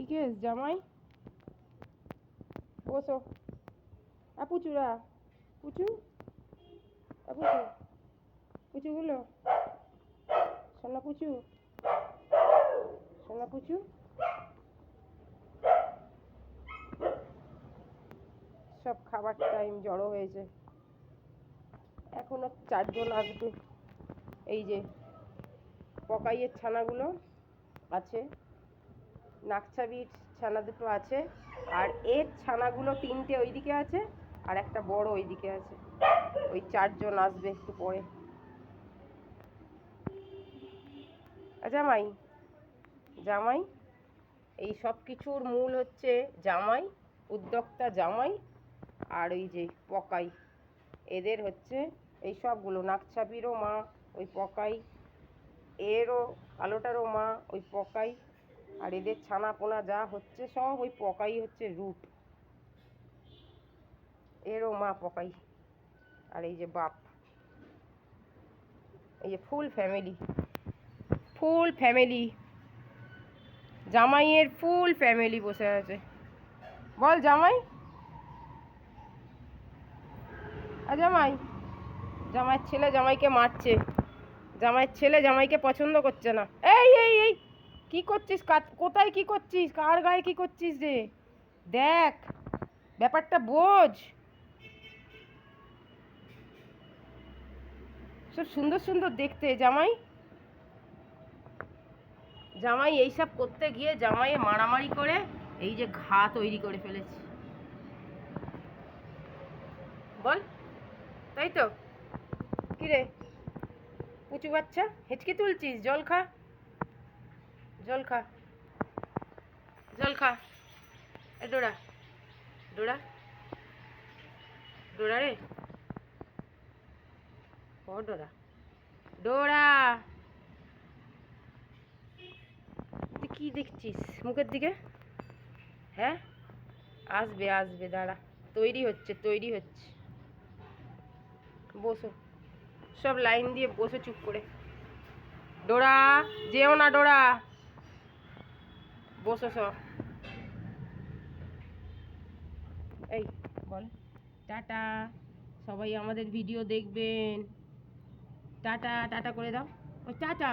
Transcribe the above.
কি কেস জামাই? বসো। আ পুচুরা পুচু? আ, পুচু। পুচুগুলো? সোনা পুচু। সোনা পুচু। সব খাবার টাইম জড়ো হয়েছে। এখনও চারজন আসবে। এই যে, পকাইয়ের ছানাগুলো আছে। নাকছাবির ছানা দুটো আছে, আর এর ছানাগুলো তিনটে ওইদিকে আছে, আর একটা বড় ওইদিকে আছে। ওই চারজন আসবে একটু পরে। জামাই জামাই, এই সব কিছুর মূল হচ্ছে জামাই, উদ্যোক্তা জামাই, আর ওই যে পকাই। এদের হচ্ছে এই সবগুলো নাকছাবিরও মা, ওই পকাই, এরও, আলোটারও মা, ওই পকাই আর এদের ছানা পোনা যা হচ্ছে সব ওই পকাই হচ্ছে রুট। এরও মা পকাই। আর এই যে বাপ। এই যে ফুল ফ্যামিলি। Full family. জামাইয়ের ফুল ফ্যামিলি বসে আছে। বল জামাই। আ, জামাই। জামাইয়ের ছেলে জামাইকে মারছে। জামাইয়ের ছেলে জামাইকে পছন্দ করছে না। এই এই এই। কি করছিস? কোথায় কি করছিস? কার গায়ে কি করছিস রে? দেখ, ব্যাপারটা বোঝ। সব সুন্দর সুন্দর দেখতে, জামাই। জামাই এইসব করতে গিয়ে জামাইয়ে মারামারি করে এই যে ঘা তৈরি করে ফেলেছে। বল, তাই তো? কি রে? পুচু বাচ্চা? হেঁচকে তুলছিস? জল খা। জল খা। জল খা। এ ডোরা। ডোরা। ডোরা রে। ও ডোরা। ডোরা। তুই কি দেখছিস মুখের দিকে? হ্যাঁ? আসবে আসবে, দাঁড়া। তৈরি হচ্ছে তৈরি হচ্ছে। বসো। সব লাইন দিয়ে বসে চুপ করে। ডোরা, যেও না ডোরা। বসো সব এই, বল। টাটা। সবাই আমাদের ভিডিও দেখবেন। টাটা টাটা করে দাও। ও, টাটা।